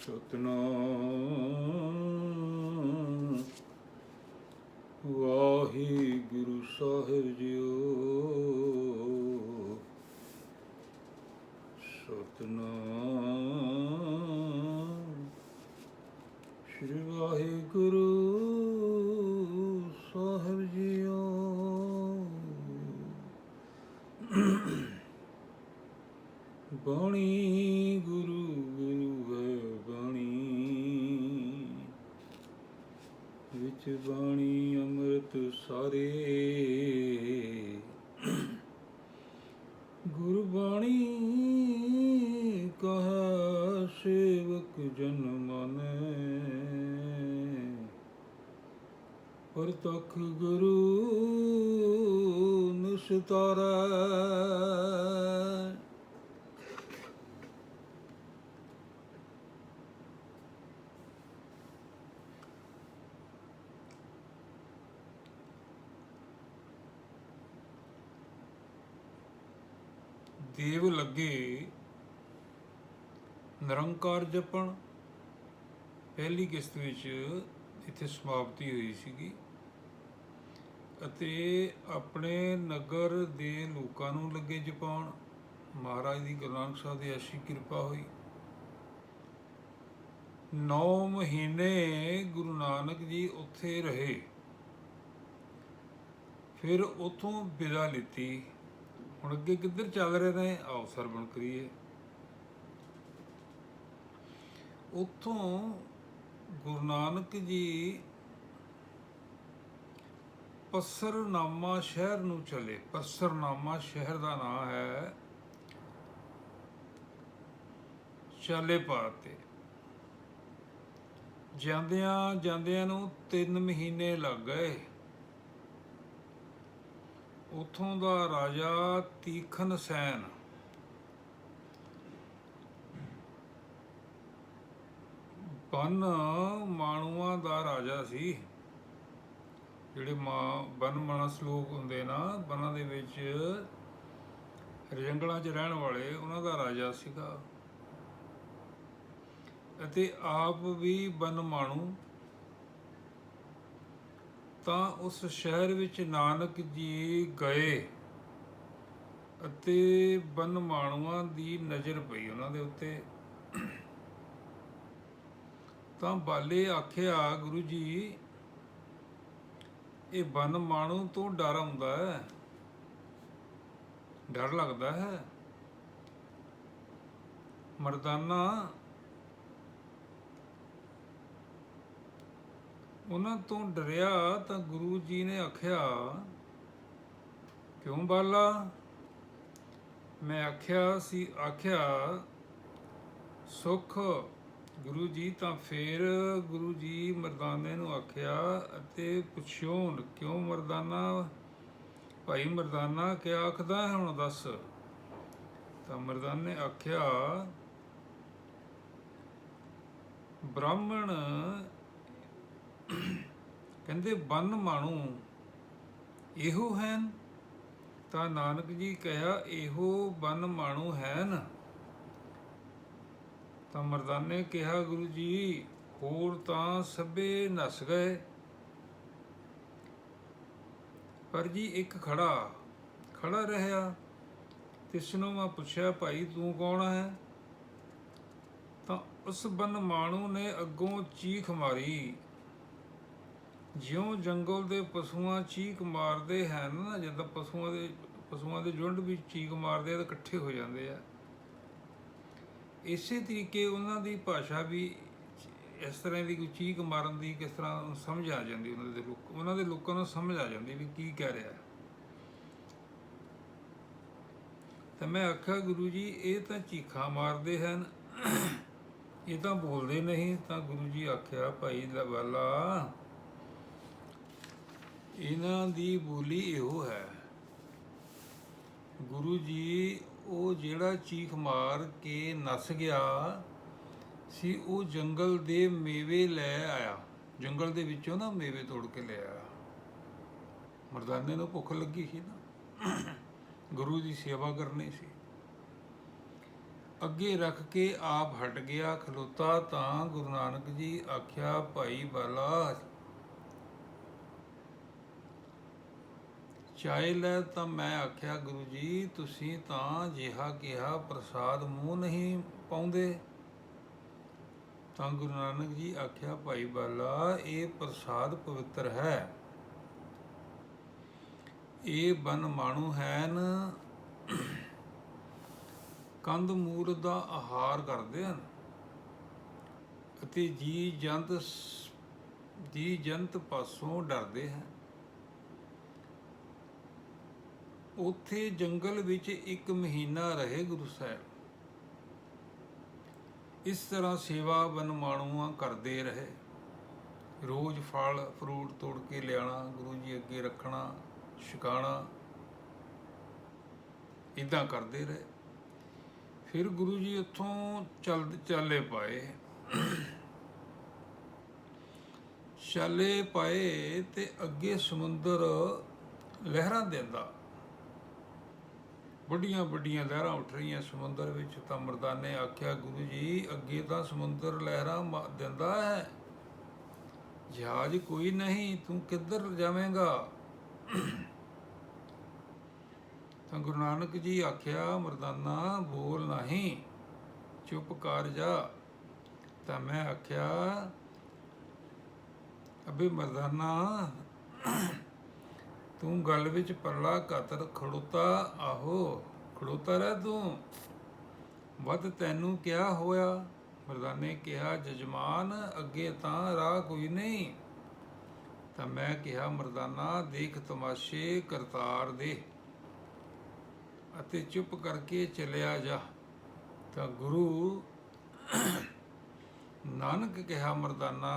ਸਤਨਾਮ ਵਾਹਿਗੁਰੂ ਸਾਹਿਬ ਜੀਓ ਸਤਨਾਮ ਸ੍ਰੀ ਵਾਹਿਗੁਰੂ ਸਾਹਿਬ ਜੀਓ ਬਾਣੀ ਗੁਰੂ ਗੁਰੂ ਹੈ ਬਾਣੀ ਵਿੱਚ ਬਾਣੀ ਅੰਮ੍ਰਿਤ ਸਾਰੇ। ਗੁਰਬਾਣੀ ਕਹਾ ਸੇਵਕ ਜਨ ਮਨੈ। ਪਰਤਖ ਗੁਰੂ ਨਿਸਤਾਰੈ। ਦੇਵ ਲੱਗੇ, ਨਿਰੰਕਾਰ ਜਪਣ। ਪਹਿਲੀ ਕਿਸ਼ਤ ਵਿੱਚ ਇੱਥੇ ਸਮਾਪਤੀ ਹੋਈ ਸੀਗੀ। ਅਤੇ ਆਪਣੇ ਨਗਰ ਦੇ ਲੋਕਾਂ ਨੂੰ ਲੱਗੇ ਜਪਾਉਣ। ਮਹਾਰਾਜ ਦੀ ਗੁਰੂ ਨਾਨਕ ਸਾਹਿਬ ਦੀ ਅਸ਼ੀ ਕਿਰਪਾ ਹੋਈ। 9 ਮਹੀਨੇ ਗੁਰੂ ਨਾਨਕ ਜੀ ਉੱਥੇ ਰਹੇ। ਫਿਰ ਉਥੋਂ ਵਿਦਾ ਲਿੱਤੀ। ਹੁਣ ਅੱਗੇ ਕਿੱਧਰ ਚੱਲ ਰਹੇ ਨੇ? ਆਓ, ਸਰਵਣ ਕਰੀਏ। ਉਥੋਂ ਗੁਰੂ ਨਾਨਕ ਜੀ ਪਸਰਨਾਮਾ ਸ਼ਹਿਰ ਨੂੰ ਚਲੇ। ਪਸਰਨਾਮਾ ਸ਼ਹਿਰ ਦਾ ਨਾਮ ਹੈ ਚਾਲੇ ਪਾਤੇ ਜਾਂਦਿਆਂ ਜਾਂਦਿਆਂ ਨੂੰ 3 ਮਹੀਨੇ ਲੱਗ ਗਏ। ਉਥੋਂ ਦਾ ਰਾਜਾ ਤੀਖਨ ਸੈਨ। ਬਨ ਮਾਣੂਆਂ ਦਾ ਰਾਜਾ ਸੀ। ਜਿਹੜੇ ਮਾਂ, ਬਨ ਮਾਣਸ ਲੋਕ ਹੁੰਦੇ ਨਾ, ਬਨਾਂ ਦੇ ਵਿੱਚ ਜੰਗਲਾਂ 'ਚ ਰਹਿਣ ਵਾਲੇ ਉਹਨਾਂ ਦਾ ਰਾਜਾ ਸੀਗਾ। ਅਤੇ ਆਪ ਵੀ ਬਨ ਮਾਣੂ। ਤਾਂ ਉਸ ਸ਼ਹਿਰ ਵਿੱਚ ਨਾਨਕ ਜੀ ਗਏ ਅਤੇ ਬਨ ਮਾਣੂਆਂ ਦੀ ਨਜ਼ਰ ਪਈ ਉਹਨਾਂ ਦੇ ਉੱਤੇ। ਤਾਂ ਬਾਲੇ ਆਖਿਆ, ਗੁਰੂ ਜੀ, ਇਹ ਬਨ ਮਾਣੂ ਤੋਂ ਡਰ ਆਉਂਦਾ ਹੈ। ਡਰ ਲੱਗਦਾ ਹੈ। ਮਰਦਾਨਾ ਉਹਨਾਂ ਤੋਂ ਡਰਿਆ ਤਾਂ ਗੁਰੂ ਜੀ ਨੇ ਆਖਿਆ, ਕਿਉਂ ਬਾਲਾ? ਮੈਂ ਆਖਿਆ ਸੀ, ਆਖਿਆ, ਸੁਖ, ਗੁਰੂ ਜੀ ਤਾਂ ਫੇਰ ਗੁਰੂ ਜੀ ਮਰਦਾਨੇ ਨੂੰ ਆਖਿਆ ਅਤੇ ਪੁੱਛਿਓ, ਕਿਉਂ ਮਰਦਾਨਾ? ਭਾਈ ਮਰਦਾਨਾ ਕਿਆ ਆਖਦਾ ਹੈ ਹੁਣ ਦੱਸ? ਤਾਂ ਮਰਦਾਨੇ ਆਖਿਆ, ਬ੍ਰਾਹਮਣ ਕਹਿੰਦੇ, ਬੰਨ ਮਾਣੂ, ਇਹੋ ਹਨ? ਤਾਂ ਨਾਨਕ ਜੀ ਕਹਿਆ ਇਹੋ ਬੰਨ ਮਾਣੂ ਹਨ? ਤਾਂ ਮਰਦਾਨੇ ਕਿਹਾ, ਗੁਰੂ ਜੀ, ਹੋਰ ਤਾਂ ਸਭੇ ਨਸ ਗਏ। ਪਰ ਜੀ ਇੱਕ ਖੜਾ ਖੜਾ ਰਹਿਆ ਤਿਸ ਨੂੰ ਮੈਂ ਪੁੱਛਿਆ, ਭਾਈ, ਤੂੰ ਕੌਣ ਹੈ? ਤਾਂ ਉਸ ਬਨ ਮਾਣੂ ਨੇ ਅੱਗੋਂ ਚੀਖ ਮਾਰੀ। ਜਿਉਂ ਜੰਗਲ ਦੇ ਪਸ਼ੂਆਂ ਚੀਕ ਮਾਰਦੇ ਹਨ ਨਾ, ਜਦੋਂ ਪਸ਼ੂਆਂ ਦੇ ਪਸ਼ੂਆਂ ਦੇ ਜੁੰਡ ਵੀ ਚੀਕ ਮਾਰਦੇ ਆ ਤਾਂ ਇਕੱਠੇ ਹੋ ਜਾਂਦੇ ਆ। ਇਸੇ ਤਰੀਕੇ ਉਹਨਾਂ ਦੀ ਭਾਸ਼ਾ ਵੀ ਇਸ ਤਰ੍ਹਾਂ ਦੀ ਕੋਈ ਚੀਕ ਮਾਰਨ ਦੀ ਕਿਸ ਤਰ੍ਹਾਂ ਸਮਝ ਆ ਜਾਂਦੀ ਉਹਨਾਂ ਦੇ ਲੋਕ, ਉਹਨਾਂ ਦੇ ਲੋਕਾਂ ਨੂੰ ਸਮਝ ਆ ਜਾਂਦੀ ਵੀ ਕੀ ਕਹਿ ਰਿਹਾ। ਤਾਂ ਮੈਂ ਆਖਿਆ, ਗੁਰੂ ਜੀ, ਇਹ ਤਾਂ ਚੀਖਾਂ ਮਾਰਦੇ ਹਨ, ਇਹ ਤਾਂ ਬੋਲਦੇ ਨਹੀਂ, ਤਾਂ ਗੁਰੂ ਜੀ ਆਖਿਆ, ਭਾਈ ਲਵਾਲਾ ਇਹਨਾਂ ਦੀ ਬੋਲੀ ਇਹੋ ਹੈ। ਗੁਰੂ ਜੀ, ਉਹ ਜਿਹੜਾ ਚੀਖ ਮਾਰ ਕੇ ਨਸ ਗਿਆ, ਸੀ ਉਹ ਜੰਗਲ ਦੇ ਮੇਵੇ ਲੈ ਆਇਆ। ਜੰਗਲ ਦੇ ਵਿੱਚੋਂ ਨਾ ਮੇਵੇ ਤੋੜ ਕੇ ਲੈ ਆਇਆ। ਮਰਦਾਨੇ ਨੂੰ ਭੁੱਖ ਲੱਗੀ ਸੀ ਨਾ। ਗੁਰੂ ਦੀ ਸੇਵਾ ਕਰਨੀ ਸੀ। ਅੱਗੇ ਰੱਖ ਕੇ ਆਪ ਹਟ ਗਿਆ, ਖਲੋਤਾ ਤਾਂ ਗੁਰੂ ਨਾਨਕ ਜੀ ਆਖਿਆ, ਭਾਈ ਬਾਲਾ ਚਾਹੇ ਲੈ ਤਾਂ ਮੈਂ ਆਖਿਆ, ਗੁਰੂ ਜੀ, ਤੁਸੀਂ ਤਾਂ ਜਿਹਾ ਕਿਹਾ, ਪ੍ਰਸਾਦ ਮੂੰਹ ਨਹੀਂ ਪਾਉਂਦੇ। ਤਾਂ ਗੁਰੂ ਨਾਨਕ ਜੀ ਆਖਿਆ, ਭਾਈ ਬਾਲਾ, ਇਹ ਪ੍ਰਸਾਦ ਪਵਿੱਤਰ ਹੈ। ਇਹ ਬਨ ਮਾਣੂ ਹੈਨ। ਕੰਦ ਮੂਰ ਦਾ ਆਹਾਰ ਕਰਦੇ ਹਨ। ਅਤੇ ਜੀ ਜੰਤ ਜੀ ਜੰਤ ਪਾਸੋਂ ਡਰਦੇ ਹਨ ਉੱਥੇ ਜੰਗਲ ਵਿੱਚ ਇੱਕ ਮਹੀਨਾ ਰਹੇ ਗੁਰੂ ਸਾਹਿਬ। ਇਸ ਤਰ੍ਹਾਂ ਸੇਵਾ ਬਨਮਾਣੂਆਂ ਕਰਦੇ ਰਹੇ। ਰੋਜ਼ ਫਲ, ਫਰੂਟ ਤੋੜ ਕੇ ਲਿਆਣਾ, ਗੁਰੂ ਜੀ ਅੱਗੇ ਰੱਖਣਾ, ਛਕਾਣਾ ਇਦਾਂ ਕਰਦੇ ਰਹੇ। ਫਿਰ ਗੁਰੂ ਜੀ ਉੱਥੋਂ ਚੱਲ, ਚੱਲੇ ਪਾਏ। ਚੱਲੇ ਪਾਏ ਤੇ ਅੱਗੇ ਸਮੁੰਦਰ ਲਹਿਰਾਂ ਦਿੰਦਾ। ਵੱਡੀਆਂ ਵੱਡੀਆਂ ਲਹਿਰਾਂ ਉੱਠ ਰਹੀਆਂ ਸਮੁੰਦਰ ਵਿੱਚ। ਤਾਂ ਮਰਦਾਨੇ ਆਖਿਆ, ਗੁਰੂ ਜੀ, ਅੱਗੇ ਤਾਂ ਸਮੁੰਦਰ ਲਹਿਰਾਂ ਮਾ- ਦਿੰਦਾ ਹੈ। ਜਹਾਜ਼ ਕੋਈ ਨਹੀਂ, ਤੂੰ ਕਿੱਧਰ ਜਾਵੇਂਗਾ? ਤਾਂ ਗੁਰੂ ਨਾਨਕ ਜੀ ਆਖਿਆ, ਮਰਦਾਨਾ, ਬੋਲ ਨਹੀਂ, ਚੁੱਪ ਕਰ ਜਾ। ਤਾਂ ਮੈਂ ਆਖਿਆ, ਅਬੇ ਮਰਦਾਨਾ ਤੂੰ ਗੱਲ ਵਿੱਚ ਪਰਲਾ ਕਾਤਰ ਖੜੋਤਾ, ਆਹੋ, ਖੜੋਤਾ ਰਹਿ ਤੂੰ। ਵੱਧ ਤੈਨੂੰ ਕਿਹਾ ਹੋਇਆ, ਮਰਦਾਨੇ ਕਿਹਾ, ਜਜਮਾਨ, ਅੱਗੇ ਤਾਂ ਰਾਹ ਕੋਈ ਨਹੀਂ। ਤਾਂ ਮੈਂ ਕਿਹਾ, ਮਰਦਾਨਾ, ਦੇਖ ਤਮਾਸ਼ੇ, ਕਰਤਾਰ ਦੇ ਅਤੇ ਚੁੱਪ ਕਰਕੇ ਚਲਿਆ ਜਾ। ਤਾਂ ਗੁਰੂ ਨਾਨਕ ਕਿਹਾ, ਮਰਦਾਨਾ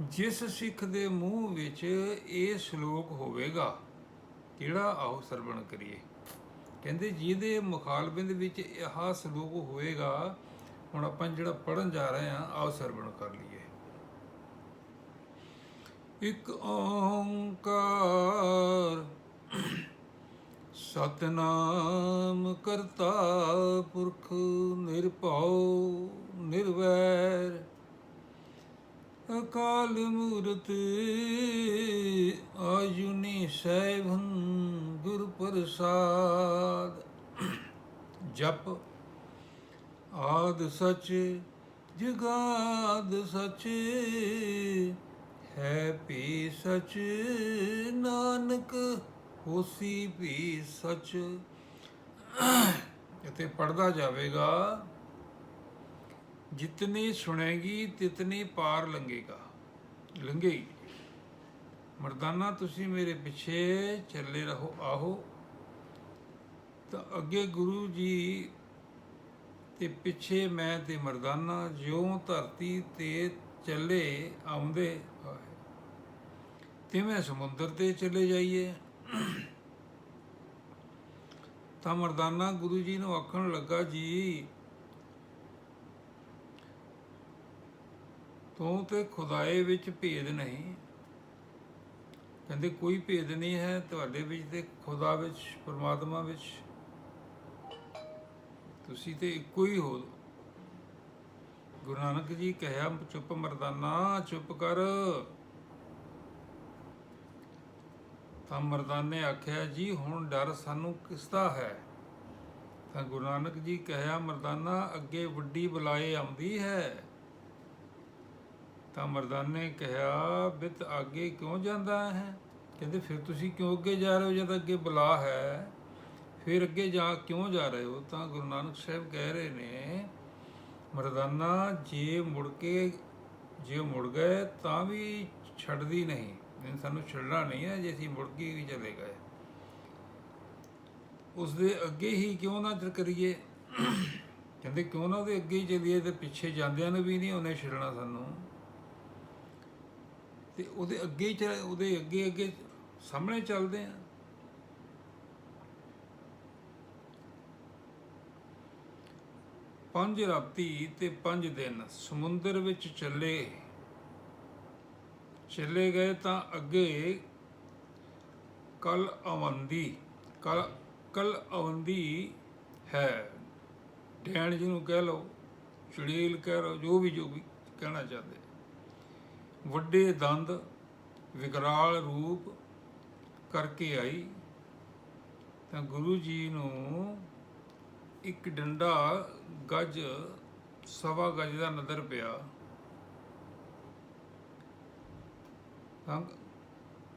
ਜਿਸ ਸਿੱਖ ਦੇ ਮੂੰਹ ਵਿੱਚ ਇਹ ਸ਼ਲੋਕ ਹੋਵੇਗਾ, ਕਿਹੜਾ ਆਓ ਸਰਵਣ ਕਰੀਏ? ਕਹਿੰਦੇ ਜਿਹਦੇ ਮੁਖਾਲਬਿੰਦ ਵਿੱਚ ਇਹ ਸ਼ਲੋਕ ਹੋਵੇਗਾ, ਹੁਣ ਆਪਾਂ ਜਿਹੜਾ ਪੜਨ ਜਾ ਰਹੇ ਹਾਂ, ਆਓ ਸਰਵਣ ਕਰ ਲਈਏ। ਇੱਕ ਓੰਕਾਰ ਸਤਨਾਮ ਕਰਤਾ ਪੁਰਖ ਨਿਰਭਉ ਨਿਰਵੈਰ ਅਕਾਲ ਮੂਰਤ ਆਯੁਨੀ ਸੈਭੰ ਗੁਰ ਪ੍ਰਸਾਦ। ਜਪ ਆਦ ਸਚ, ਜਗਾਦ ਸਚ, ਹੈ ਪੀ ਸਚ, ਨਾਨਕ ਹੋਸੀ ਵੀ ਸਚ। ਇਤੇ ਪੜਦਾ ਜਾਵੇਗਾ ਜਿਤਨੀ ਸੁਣੇਗੀ ਤਿਤਨੀ ਪਾਰ ਲੰਘੇਗਾ ਲੰਘੇਗੀ ਮਰਦਾਨਾ ਤੁਸੀਂ ਮੇਰੇ ਪਿੱਛੇ ਚੱਲੇ ਰਹੋ ਆਹੋ ਤਾਂ ਅੱਗੇ ਗੁਰੂ ਜੀ ਤੇ ਪਿੱਛੇ ਮੈਂ ਤੇ ਮਰਦਾਨਾ ਜਿਉਂ ਧਰਤੀ ਤੇ ਚੱਲੇ ਆਉਂਦੇ ਆਏ। ਤਿਵੇਂ ਸਮੁੰਦਰ ਤੇ ਚਲੇ ਜਾਈਏ ਤਾਂ ਮਰਦਾਨਾ ਗੁਰੂ ਜੀ ਨੂੰ ਆਖਣ ਲੱਗਾ ਜੀ ਤੂੰ ਤੇ ਖੁਦਾਏ ਵਿੱਚ ਭੇਦ ਨਹੀਂ। ਕਹਿੰਦੇ ਕੋਈ ਭੇਦ ਨਹੀਂ ਹੈ ਤੁਹਾਡੇ ਵਿੱਚ ਤੇ ਖੁਦਾ ਵਿੱਚ, ਪਰਮਾਤਮਾ ਵਿੱਚ। ਤੁਸੀਂ ਤੇ ਇੱਕੋ ਹੀ ਹੋ। ਗੁਰੂ ਨਾਨਕ ਜੀ ਕਹਿਆ, ਚੁੱਪ ਮਰਦਾਨਾ, ਚੁੱਪ ਕਰ। ਤਾਂ ਮਰਦਾਨੇ ਆਖਿਆ, ਜੀ, ਹੁਣ ਡਰ ਸਾਨੂੰ ਕਿਸ ਦਾ ਹੈ? ਤਾਂ ਗੁਰੂ ਨਾਨਕ ਜੀ ਕਹਿਆ, ਮਰਦਾਨਾ, ਅੱਗੇ ਵੱਡੀ ਬੁਲਾਏ ਆਉਂਦੀ ਹੈ। ਤਾਂ ਮਰਦਾਨੇ ਕਿਹਾ, ਬਿਤ ਅੱਗੇ ਕਿਉਂ ਜਾਂਦਾ ਹੈ? ਕਹਿੰਦੇ, ਫਿਰ ਤੁਸੀਂ ਕਿਉਂ ਅੱਗੇ ਜਾ ਰਹੇ ਹੋ? ਜਦ ਅੱਗੇ ਬੁਲਾ ਹੈ, ਫਿਰ ਅੱਗੇ ਜਾ ਕਿਉਂ ਜਾ ਰਹੇ ਹੋ? ਤਾਂ ਗੁਰੂ ਨਾਨਕ ਸਾਹਿਬ ਕਹਿ ਰਹੇ ਨੇ, ਮਰਦਾਨਾ, ਜੇ ਮੁੜ ਕੇ, ਜੇ ਮੁੜ ਗਏ ਤਾਂ ਵੀ ਛੱਡਦੀ ਨਹੀਂ। ਨਹੀਂ ਸਾਨੂੰ ਛੱਡਣਾ ਨਹੀਂ ਹੈ, ਜੇ ਅਸੀਂ ਮੁੜ ਕੇ ਵੀ ਚਲੇ ਗਏ। ਉਸ ਦੇ ਅੱਗੇ ਹੀ ਕਿਉਂ ਨਾ ਚੱਲ ਕਰੀਏ ਕਹਿੰਦੇ, ਕਿਉਂ ਨਾ ਉਹਦੇ ਅੱਗੇ ਹੀ ਚੱਲੀਏ ਤੇ ਪਿੱਛੇ ਜਾਂਦਿਆਂ ਨੂੰ ਵੀ ਨਹੀਂ ਉਹਨੇ ਛੱਡਣਾ ਸਾਨੂੰ। ਤੇ ਉਹਦੇ ਅੱਗੇ ਹੀ ਚੱਲ, ਉਹਦੇ ਅੱਗੇ ਅੱਗੇ ਸਾਹਮਣੇ ਚੱਲਦੇ ਆ। ਪੰਜ ਰਾਤੀ ਤੇ ਪੰਜ ਦਿਨ ਸਮੁੰਦਰ ਵਿੱਚ ਚੱਲੇ। ਚੱਲੇ ਗਏ ਤਾਂ ਅੱਗੇ ਕਲ ਅਵੰਦੀ ਕਲ ਕਲ ਅਵੰਦੀ ਹੈ। ਡੈਣ ਜਿਹਨੂੰ ਕਹਿ ਲਓ, ਚੜੇਲ ਕਹਿ ਲਓ, ਜੋ ਵੀ ਜੋ ਵੀ ਕਹਿਣਾ ਚਾਹਦੇ। ਵੱਡੇ ਦੰਦ ਵਿਕਰਾਲ ਰੂਪ ਕਰਕੇ ਆਈ ਤਾਂ ਗੁਰੂ ਜੀ ਨੂੰ ਇੱਕ ਡੰਡਾ ਗੱਜ, ਸਵਾ ਗੱਜ ਦਾ ਨਜ਼ਰ ਪਿਆ। ਤਾਂ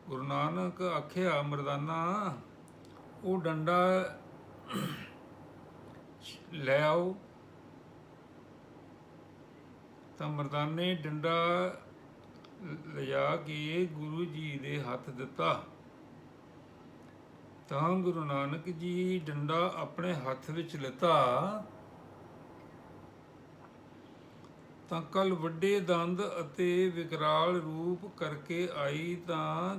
ਗੁਰੂ ਨਾਨਕ ਆਖਿਆ, ਮਰਦਾਨਾ, ਉਹ ਡੰਡਾ ਲੈ ਆਓ। ਤਾਂ ਮਰਦਾਨੇ ਡੰਡਾ ਲਿਜਾ ਕੇ ਗੁਰੂ ਜੀ ਦੇ ਹੱਥ ਦਿੱਤਾ। ਤਾਂ ਗੁਰੂ ਨਾਨਕ ਜੀ ਡੰਡਾ ਆਪਣੇ ਹੱਥ ਵਿੱਚ ਲਿੱਤਾ। ਤਾਂ ਕੱਲ ਵੱਡੇ ਦੰਦ ਅਤੇ ਵਿਕਰਾਲ ਰੂਪ ਕਰਕੇ ਆਈ ਤਾਂ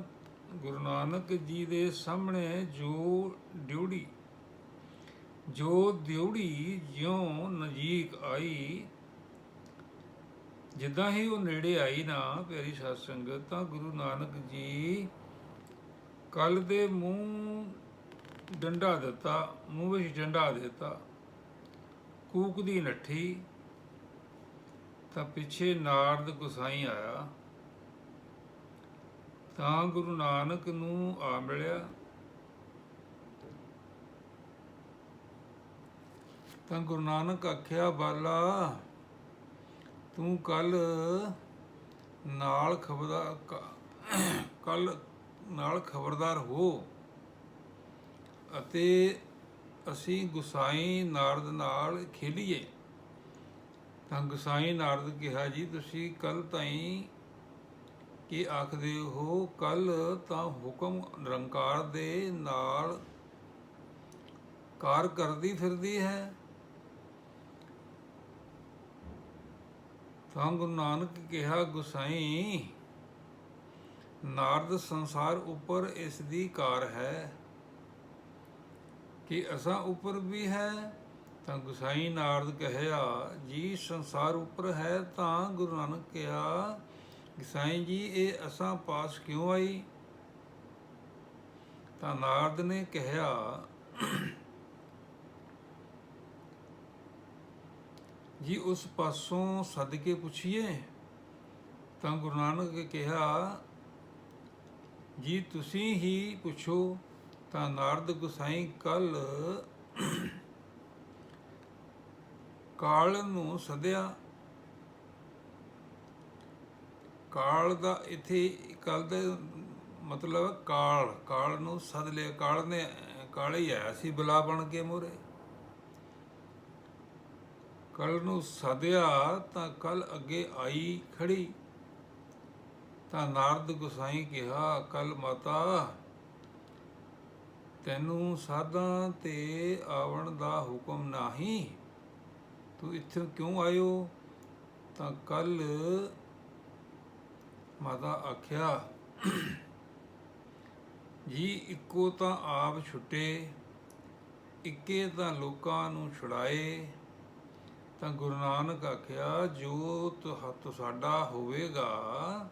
ਗੁਰੂ ਨਾਨਕ ਜੀ ਦੇ ਸਾਹਮਣੇ ਜੋ ਡਿਉੜੀ ਜੋ ਦਿਉੜੀ ਜਿਉਂ ਨਜ਼ਦੀਕ ਆਈ ਜਿੱਦਾਂ ਹੀ ਉਹ ਨੇੜੇ ਆਈ ਨਾ ਪਿਆਰੀ ਸਾਧ ਸੰਗਤ, ਤਾਂ ਗੁਰੂ ਨਾਨਕ ਜੀ ਕੱਲ ਦੇ ਮੂੰਹ ਡੰਡਾ ਦਿੱਤਾ, ਮੂੰਹ ਵਿੱਚ ਡੰਡਾ ਦਿੱਤਾ, ਕੂਕ ਦੀ ਨੱਠੀ, ਤਾਂ ਪਿੱਛੇ ਨਾਰਦ ਗੁਸਾਈ ਆਇਆ। ਤਾਂ ਗੁਰੂ ਨਾਨਕ ਨੂੰ ਆ ਮਿਲਿਆ। ਤਾਂ ਗੁਰੂ ਨਾਨਕ ਆਖਿਆ, ਬਾਲਾ ਤੂੰ ਕੱਲ ਨਾਲ ਖਬਰਦਾਰ ਕੱਲ ਨਾਲ ਖਬਰਦਾਰ ਹੋ। ਅਤੇ ਅਸੀਂ ਗੁਸਾਈ ਨਾਰਦ ਨਾਲ ਖੇਲੀਏ। ਤਾਂ ਗੁਸਾਈ ਨਾਰਦ ਕਿਹਾ, ਜੀ, ਤੁਸੀਂ ਕੱਲ ਤਾਈਂ ਕੀ ਆਖਦੇ ਹੋ? ਕੱਲ ਤਾਂ ਹੁਕਮ ਨਿਰੰਕਾਰ ਦੇ ਨਾਲ ਕਾਰ ਕਰਦੀ ਫਿਰਦੀ ਹੈ। ਤਾਂ ਗੁਰੂ ਨਾਨਕ ਕਿਹਾ, ਗੁਸਾਈ, ਨਾਰਦ ਸੰਸਾਰ ਉੱਪਰ ਇਸ ਦੀ ਕਾਰ ਹੈ। ਕਿ ਅਸਾਂ ਉੱਪਰ ਵੀ ਹੈ, ਤਾਂ ਗੁਸਾਈ ਨਾਰਦ ਕਹਿਆ, ਜੀ ਸੰਸਾਰ ਉੱਪਰ ਹੈ, ਤਾਂ ਗੁਰੂ ਨਾਨਕ ਕਿਹਾ, ਗੁਸਾਈ ਜੀ, ਇਹ ਅਸਾਂ ਪਾਸ ਕਿਉਂ ਆਈ? ਤਾਂ ਨਾਰਦ ਨੇ ਕਹਿਆ ਜੀ ਉਸ ਪਾਸੋਂ ਸੱਦ ਕੇ ਪੁੱਛੀਏ ਤਾਂ ਗੁਰੂ ਨਾਨਕ ਕਿਹਾ, ਜੀ ਤੁਸੀਂ ਹੀ ਪੁੱਛੋ ਤਾਂ ਨਾਰਦ ਗੁਸਾਈ ਕੱਲ ਕਾਲ ਨੂੰ ਸਦਿਆ। ਕਾਲ ਦਾ ਇੱਥੇ ਕੱਲ ਦਾ ਮਤਲਬ ਕਾਲ ਕਾਲ ਨੂੰ ਸਦ ਲਿਆ। ਕਾਲ ਨੇ, ਕਾਲੇ ਹੀ ਆਇਆ ਸੀ ਬਲਾ ਬਣ ਕੇ ਮੋਰੇ। ਕੱਲ ਨੂੰ ਸਦਿਆ ਤਾਂ ਕੱਲ ਅੱਗੇ ਆਈ ਖੜੀ। ਤਾਂ ਨਾਰਦ ਗੁਸਾਈ ਕਿਹਾ ਕੱਲ ਮਾਤਾ, ਤੈਨੂੰ ਸਾਧਾਂ ਤੇ ਆਵਣ ਦਾ ਹੁਕਮ ਨਹੀਂ। ਤੂੰ ਇੱਥੇ ਕਿਉਂ ਆਇਓ? ਤਾਂ ਕੱਲ ਮਾਤਾ ਆਖਿਆ, ਜੀ, ਇੱਕੋ ਤਾਂ ਆਪ ਛੁੱਟੇ, ਇੱਕੇ ਤਾਂ ਲੋਕਾਂ ਨੂੰ ਛੁਡਾਏ। ਤਾਂ ਗੁਰੂ ਨਾਨਕ ਆਖਿਆ ਜੋ ਤੁਹ ਸਾਡਾ ਹੋਵੇਗਾ,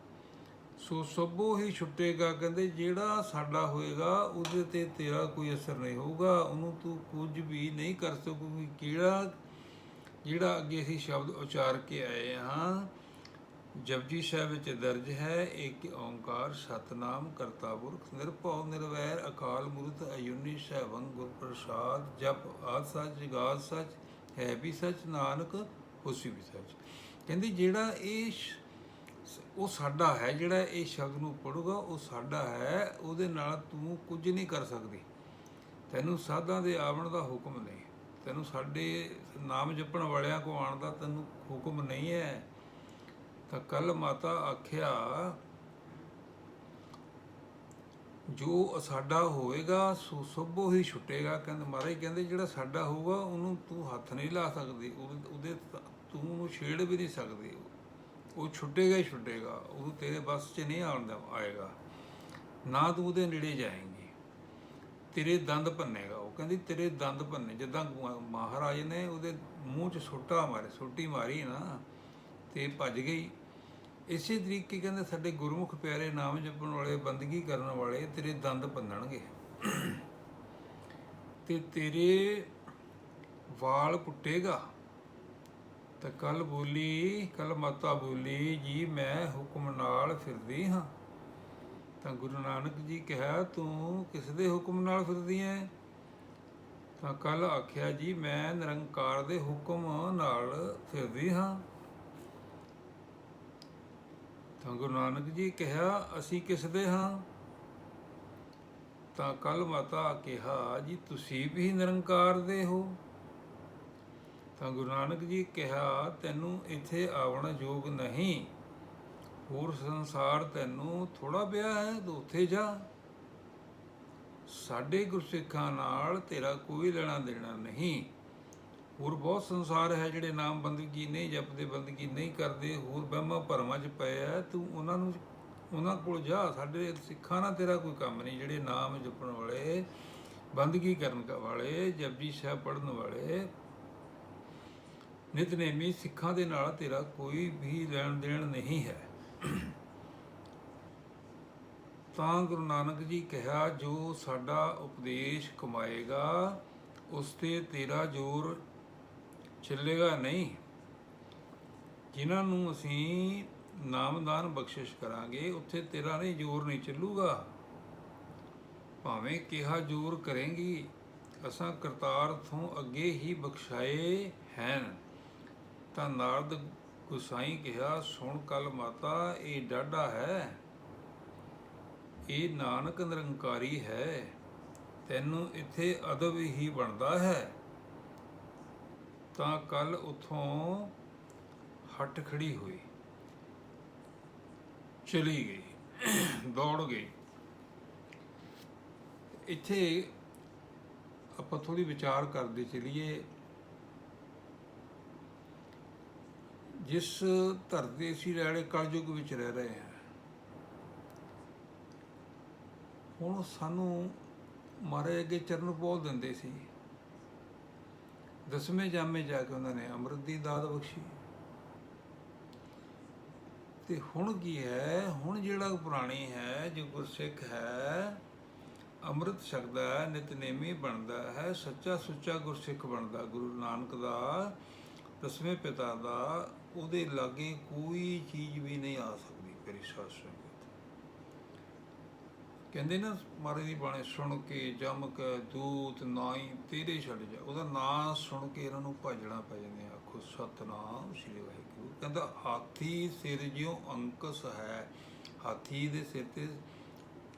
ਸੋ ਸਭੋ ਹੀ ਛੁੱਟੇਗਾ। ਕਹਿੰਦੇ, ਜਿਹੜਾ ਸਾਡਾ ਹੋਏਗਾ ਉਹਦੇ ਤੇ ਤੇਰਾ ਕੋਈ ਅਸਰ ਨਹੀਂ ਹੋਊਗਾ। ਉਹਨੂੰ ਤੂੰ ਕੁਝ ਵੀ ਨਹੀਂ ਕਰ ਸਕੂਗੀ। ਕਿਹੜਾ, ਜਿਹੜਾ ਅੱਗੇ ਅਸੀਂ ਸ਼ਬਦ ਉਚਾਰ ਕੇ ਆਏ ਹਾਂ, ਜਪਜੀ ਸਾਹਿਬ ਵਿੱਚ ਦਰਜ ਹੈ ਇੱਕ ਓੰਕਾਰ ਸਤਨਾਮ ਕਰਤਾ ਪੁਰਖ ਨਿਰਭਉ ਨਿਰਵੈਰ ਅਕਾਲ ਮੂਰਤ ਅਯੁਨੀ ਸਹਿਬੰ ਗੁਰ ਪ੍ਰਸਾਦ ਜਪ ਆਦ ਸੱਚ ਜਗਾਦ ਸੱਚ ਹੈ ਵੀ ਸੱਚ ਨਾਨਕ ਹੋਸੀ ਵੀ ਸੱਚ। ਕਹਿੰਦੇ ਜਿਹੜਾ ਇਹ ਉਹ ਸਾਡਾ ਹੈ, ਜਿਹੜਾ ਇਹ ਸ਼ਬਦ ਨੂੰ ਪੜੂਗਾ, ਉਹ ਸਾਡਾ ਹੈ, ਉਹਦੇ ਨਾਲ ਤੂੰ ਕੁਝ ਨਹੀਂ ਕਰ ਸਕਦੀ। ਤੈਨੂੰ ਸਾਧਾਂ ਦੇ ਆਵਣ ਦਾ ਹੁਕਮ ਨਹੀਂ। ਤੈਨੂੰ ਸਾਡੇ ਨਾਮ ਜਪਣ ਵਾਲਿਆਂ ਕੋ ਆਉਣ ਦਾ ਤੈਨੂੰ ਹੁਕਮ ਨਹੀਂ ਹੈ। ਤਾਂ ਕੱਲ ਮਾਤਾ ਆਖਿਆ ਜੋ ਸਾਡਾ ਹੋਏਗਾ, ਸੋ ਸਭੋ ਹੀ ਛੁੱਟੇਗਾ। ਕਹਿੰਦੇ ਮਹਾਰਾਜ ਕਹਿੰਦੇ ਜਿਹੜਾ ਸਾਡਾ ਹੋਊਗਾ, ਉਹਨੂੰ ਤੂੰ ਹੱਥ ਨਹੀਂ ਲਾ ਸਕਦੀ। ਉਹਦੇ ਤੂੰ ਉਹਨੂੰ ਛੇੜ ਵੀ ਨਹੀਂ ਸਕਦੀ। ਉਹ ਛੁੱਟੇਗਾ ਹੀ ਛੁੱਟੇਗਾ। ਉਹ ਤੇਰੇ ਬਸ 'ਚ ਨਹੀਂ ਆਉਣ ਦਾ, ਆਏਗਾ। ਨਾ ਤੂੰ ਉਹਦੇ ਨੇੜੇ ਜਾਏਂਗੀ। ਤੇਰੇ ਦੰਦ ਭੰਨੇਗਾ। ਉਹ ਕਹਿੰਦੀ ਤੇਰੇ ਦੰਦ ਭੰਨੇ। ਜਿੱਦਾਂ ਮਹਾਰਾਜ ਨੇ ਉਹਦੇ ਮੂੰਹ 'ਚ ਸੋਟਾ ਮਾਰੇ ਸੋਟੀ ਮਾਰੀ ਨਾ, ਤੇ ਭੱਜ ਗਈ। ਇਸੇ ਤਰੀਕੇ ਕਹਿੰਦੇ ਸਾਡੇ ਗੁਰਮੁਖ ਪਿਆਰੇ ਨਾਮ ਜਪਣ ਵਾਲੇ, ਬੰਦਗੀ ਕਰਨ ਵਾਲੇ ਤੇਰੇ ਦੰਦ ਭੰਨਣਗੇ। ਤੇ ਤੇਰੇ ਵਾਲ ਪੁੱਟੇਗਾ ਤਾਂ ਕੱਲ ਬੋਲੀ, ਕੱਲ ਮਾਤਾ ਬੋਲੀ, ਜੀ ਮੈਂ ਹੁਕਮ ਨਾਲ ਫਿਰਦੀ ਹਾਂ। ਤਾਂ ਗੁਰੂ ਨਾਨਕ ਜੀ ਕਿਹਾ, ਤੂੰ ਕਿਸ ਦੇ ਹੁਕਮ ਨਾਲ ਫਿਰਦੀ ਐ? ਤਾਂ ਕੱਲ ਆਖਿਆ, ਜੀ ਮੈਂ ਨਿਰੰਕਾਰ ਦੇ ਹੁਕਮ ਨਾਲ ਫਿਰਦੀ ਹਾਂ। ਤਾਂ ਗੁਰੂ ਨਾਨਕ ਜੀ ਕਿਹਾ, ਅਸੀਂ ਕਿਸ ਦੇ ਹਾਂ? ਤਾਂ ਕੱਲ ਮਾਤਾ ਕਿਹਾ, ਜੀ ਤੁਸੀਂ ਵੀ ਨਿਰੰਕਾਰ ਦੇ ਹੋ। ਤਾਂ ਗੁਰੂ ਨਾਨਕ ਜੀ ਕਿਹਾ, ਤੈਨੂੰ ਇੱਥੇ ਆਉਣ ਯੋਗ ਨਹੀਂ। ਹੋਰ ਸੰਸਾਰ ਤੈਨੂੰ ਥੋੜਾ ਪਿਆ ਹੈ, ਤੂੰ ਉੱਥੇ ਜਾ। ਸਾਡੇ ਗੁਰਸਿੱਖਾਂ ਨਾਲ ਤੇਰਾ ਕੋਈ ਲੈਣਾ ਦੇਣਾ ਨਹੀਂ। ਹੋਰ ਬਹੁਤ ਸੰਸਾਰ ਹੈ ਜਿਹੜੇ ਨਾਮ ਬੰਦਗੀ ਨਹੀਂ ਜਪਦੇ, ਬੰਦਗੀ ਨਹੀਂ ਕਰਦੇ, ਹੋਰ ਵਹਿਮਾਂ ਭਰਮਾਂ 'ਚ ਪਏ ਆ, ਤੂੰ ਉਹਨਾਂ ਨੂੰ, ਉਹਨਾਂ ਕੋਲ ਜਾ, ਸਾਡੇ ਸਿੱਖਾਂ ਨਾਲ ਤੇਰਾ ਕੋਈ ਕੰਮ ਨਹੀਂ। ਜਿਹੜੇ ਨਾਮ ਜਪਣ ਵਾਲੇ, ਬੰਦਗੀ ਕਰਨ ਵਾਲੇ, ਜਪਜੀ ਸਾਹਿਬ ਪੜਨ ਵਾਲੇ ਨਿਤਨੇਮੀ ਸਿੱਖਾਂ ਦੇ ਨਾਲ ਤੇਰਾ ਕੋਈ ਵੀ ਲੈਣ ਦੇਣ ਨਹੀਂ ਹੈ। ਤਾਂ ਗੁਰੂ ਨਾਨਕ ਜੀ ਕਿਹਾ, ਜੋ ਸਾਡਾ ਉਪਦੇਸ਼ ਕਮਾਏਗਾ, ਉਸ ਤੇ ਤੇਰਾ ਜ਼ੋਰ ਚੱਲੇਗਾ ਨਹੀਂ। ਜਿਨ੍ਹਾਂ ਨੂੰ ਅਸੀਂ ਨਾਮਦਾਨ ਬਖਸ਼ਿਸ਼ ਕਰਾਂਗੇ, ਉੱਥੇ ਤੇਰਾ ਨਹੀਂ ਜ਼ੋਰ ਨਹੀਂ ਚੱਲੂਗਾ। ਭਾਵੇਂ ਕਿਹਾ ਜ਼ੋਰ ਕਰੇਂਗੀ, ਅਸਾਂ ਕਰਤਾਰ ਤੋਂ ਅੱਗੇ ਹੀ ਬਖਸ਼ਾਏ ਹਨ। ਤਾਂ ਨਾਰਦ ਗੁਸਾਈ ਕਿਹਾ, ਸੁਣ ਕਲ ਮਾਤਾ, ਇਹ ਡਾਢਾ ਹੈ। ਇਹ ਨਾਨਕ ਨਿਰੰਕਾਰੀ ਹੈ। ਤੈਨੂੰ ਇੱਥੇ ਅਦਬ ਹੀ ਬਣਦਾ ਹੈ। ਤਾਂ ਕੱਲ ਉਥੋਂ ਹਟ ਖੜੀ ਹੋਈ। ਚਲੀ ਗਈ, ਦੌੜ ਗਈ। ਇੱਥੇ ਆਪਾਂ ਥੋੜੀ ਵਿਚਾਰ ਕਰਦੇ ਚਲੀਏ। ਜਿਸ ਧਰਤੀ ਅਸੀਂ ਰਹਿਣੇ ਕਲਯੁਗ ਵਿੱਚ ਰਹਿ ਰਹੇ ਹਾਂ, ਹੁਣ ਸਾਨੂੰ ਮਾਰੇ ਅੱਗੇ ਚਰਨ ਬੋਲ ਦਿੰਦੇ ਸੀ। ਦਸਵੇਂ ਜਾਮੇ ਜਾ ਕੇ ਉਹਨਾਂ ਨੇ ਅੰਮ੍ਰਿਤ ਦੀ ਦਾਤ ਬਖਸ਼ੀ। ਤੇ ਹੁਣ ਕੀ ਹੈ? ਹੁਣ ਜਿਹੜਾ ਪੁਰਾਣੀ ਹੈ, ਜੋ ਗੁਰਸਿੱਖ ਹੈ, ਅੰਮ੍ਰਿਤ ਛਕਦਾ ਹੈ, ਨਿਤਨੇਮੀ ਬਣਦਾ ਹੈ, ਸੱਚਾ ਸੁੱਚਾ ਗੁਰਸਿੱਖ ਬਣਦਾ ਗੁਰੂ ਨਾਨਕ ਦਾ, ਦਸਵੇਂ ਪਿਤਾ ਦਾ, ਉਹਦੇ ਲਾਗੇ ਕੋਈ ਚੀਜ਼ ਵੀ ਨਹੀਂ ਆ ਸਕਦੀ, ਮੇਰੀ ਕਹਿੰਦੇ ਨਾ ਮਾਰੇ ਦੀ ਬਾਣੀ ਸੁਣ ਕੇ ਜਮ ਕੇ ਦੂਤ ਨਾਈ ਤੇਰੇ ਛੱਡ ਜਾ। ਉਹਦਾ ਨਾਂ ਸੁਣ ਕੇ ਇਹਨਾਂ ਨੂੰ ਭਜਣਾ ਪੈ ਜਾਂਦੇ ਆ। ਆਖੋ, ਸਤਨਾਮ ਸ੍ਰੀ ਵਾਹਿਗੁਰੂ। ਕਹਿੰਦਾ, ਹਾਥੀ ਸਿਰ ਜਿਉ ਅੰਕਸ ਹੈ। ਹਾਥੀ ਦੇ ਸਿਰ ਤੇ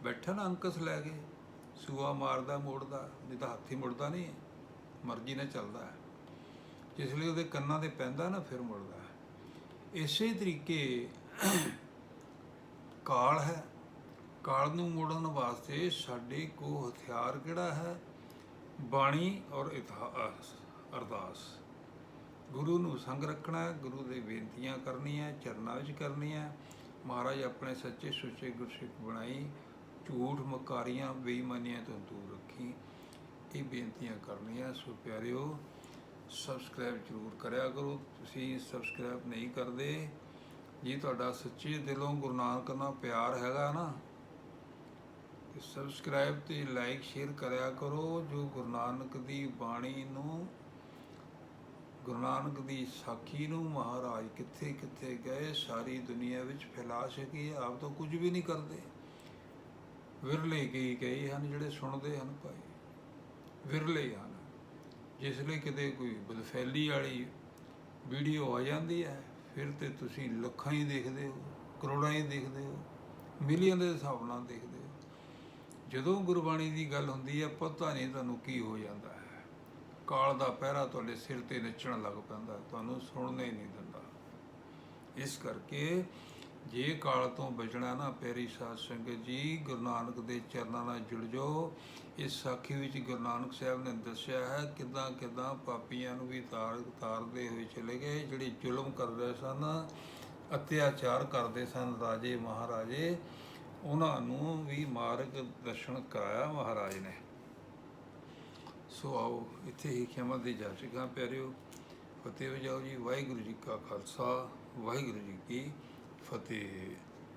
ਬੈਠਾ ਨਾ ਅੰਕਸ ਲੈ ਕੇ, ਸੂਆ ਮਾਰਦਾ ਮੋੜਦਾ, ਨਹੀਂ ਤਾਂ ਹਾਥੀ ਮੁੜਦਾ ਨਹੀਂ, ਮਰਜ਼ੀ ਨਾਲ ਚੱਲਦਾ ਹੈ। ਜਿਸ ਲਈ ਉਹਦੇ ਕੰਨਾਂ ਤੇ ਪੈਂਦਾ ਨਾ, ਫਿਰ ਮੁੜਦਾ ਹੈ। ਇਸੇ ਤਰੀਕੇ ਕਾਲ ਹੈ। ਕਾਲ ਨੂੰ ਮੋੜਨ ਵਾਸਤੇ ਸਾਡੇ ਕੋ ਹਥਿਆਰ ਕਿਹੜਾ ਹੈ? ਬਾਣੀ ਔਰ ਇਤਿਹਾਸ ਅਰਦਾਸ। ਗੁਰੂ ਨੂੰ ਸੰਗ ਰੱਖਣਾ ਗੁਰੂ ਦੇ ਬੇਨਤੀਆਂ ਕਰਨੀਆਂ, ਚਰਨਾਂ ਵਿੱਚ ਕਰਨੀਆਂ। ਮਹਾਰਾਜ ਆਪਣੇ ਸੱਚੇ ਸੁੱਚੇ ਗੁਰਸਿੱਖ ਬਣਾਈ, ਝੂਠ ਮਕਾਰੀਆਂ, ਬੇਈਮਾਨੀਆਂ ਤੋਂ ਦੂਰ ਰੱਖੀ। ਇਹ ਬੇਨਤੀਆਂ ਕਰਨੀਆਂ, ਸੋ ਪਿਆਰਿਓ ਸਬਸਕ੍ਰਾਈਬ ਜ਼ਰੂਰ ਕਰਿਆ ਕਰੋ। ਤੁਸੀਂ ਸਬਸਕ੍ਰਾਈਬ ਨਹੀਂ ਕਰਦੇ, ਜੇ ਤੁਹਾਡਾ ਸੱਚੇ ਦਿਲੋਂ ਗੁਰੂ ਨਾਨਕ ਨਾਲ ਪਿਆਰ ਹੈਗਾ ਨਾ ਸਬਸਕ੍ਰਾਈਬ ਤੇ ਲਾਈਕ ਸ਼ੇਅਰ ਕਰਿਆ ਕਰੋ। ਜੋ ਗੁਰੂ ਨਾਨਕ ਦੀ ਬਾਣੀ ਨੂੰ, ਗੁਰੂ ਨਾਨਕ ਦੀ ਸਾਖੀ ਨੂੰ ਮਹਾਰਾਜ ਕਿੱਥੇ ਕਿੱਥੇ ਗਏ, ਸਾਰੀ ਦੁਨੀਆ ਵਿੱਚ ਫੈਲਾ ਸਕੀ, ਆਪ ਤਾਂ ਕੁਝ ਵੀ ਨਹੀਂ ਕਰਦੇ। ਵਿਰਲੇ ਕਈ ਕਈ ਹਨ ਜਿਹੜੇ ਸੁਣਦੇ ਹਨ ਭਾਈ? ਵਿਰਲੇ ਹਨ। ਜਿਸ ਲਈ ਕਿਤੇ ਕੋਈ ਬਦਫੈਲੀ ਵਾਲੀ ਵੀਡੀਓ ਆ ਜਾਂਦੀ ਹੈ, ਫਿਰ ਤੇ ਤੁਸੀਂ ਲੱਖਾਂ ਹੀ ਦੇਖਦੇ ਹੋ, ਕਰੋੜਾਂ ਹੀ ਦੇਖਦੇ ਹੋ, ਮਿਲੀਅਨ ਦੇ ਹਿਸਾਬ ਨਾਲ ਦੇਖਦੇ ਹੋ। ਜਦੋਂ ਗੁਰਬਾਣੀ ਦੀ ਗੱਲ ਹੁੰਦੀ ਹੈ, ਪਤਾ ਨਹੀਂ ਤੁਹਾਨੂੰ ਕੀ ਹੋ ਜਾਂਦਾ ਹੈ। ਕਾਲ ਦਾ ਪਹਿਰਾ ਤੁਹਾਡੇ ਸਿਰ ਤੇ ਨੱਚਣ ਲੱਗ ਪੈਂਦਾ, ਤੁਹਾਨੂੰ ਸੁਣਨੇ ਹੀ ਨਹੀਂ ਦਿੰਦਾ। ਇਸ ਕਰਕੇ ਜੇ ਕਾਲ ਤੋਂ ਬਚਣਾ ਨਾ, ਪਿਆਰੀ ਸਾਧ ਸੰਗਤ ਜੀ, ਗੁਰੂ ਨਾਨਕ ਦੇ ਚਰਨਾਂ ਨਾਲ ਜੁੜ ਜਾਓ। ਇਸ ਸਾਖੀ ਵਿੱਚ ਗੁਰੂ ਨਾਨਕ ਸਾਹਿਬ ਨੇ ਦੱਸਿਆ ਹੈ, ਕਿਦਾਂ ਕਿਦਾਂ ਪਾਪੀਆਂ ਨੂੰ ਵੀ ਤਾਰ ਤਾਰਦੇ ਹੋਏ ਚਲੇ ਗਏ, ਜਿਹੜੇ ਜ਼ੁਲਮ ਕਰਦੇ ਸਨ, ਅਤਿਆਚਾਰ ਕਰਦੇ ਸਨ ਰਾਜੇ ਮਹਾਰਾਜੇ ਉਹਨਾਂ ਨੂੰ ਵੀ ਮਾਰਗ ਦਰਸ਼ਨ ਕਰਾਇਆ ਮਹਾਰਾਜ ਨੇ। ਸੋ ਆਓ ਇੱਥੇ ਹੀ ਖਿਮਾ ਦੇ ਜਾਚਕਾਂ ਪਿਆਰਿਓ, ਫਤਿਹ ਵਜਾਓ ਜੀ। ਵਾਹਿਗੁਰੂ ਜੀ ਕਾ ਖਾਲਸਾ, ਵਾਹਿਗੁਰੂ ਜੀ ਕੀ ਫਤਿਹ।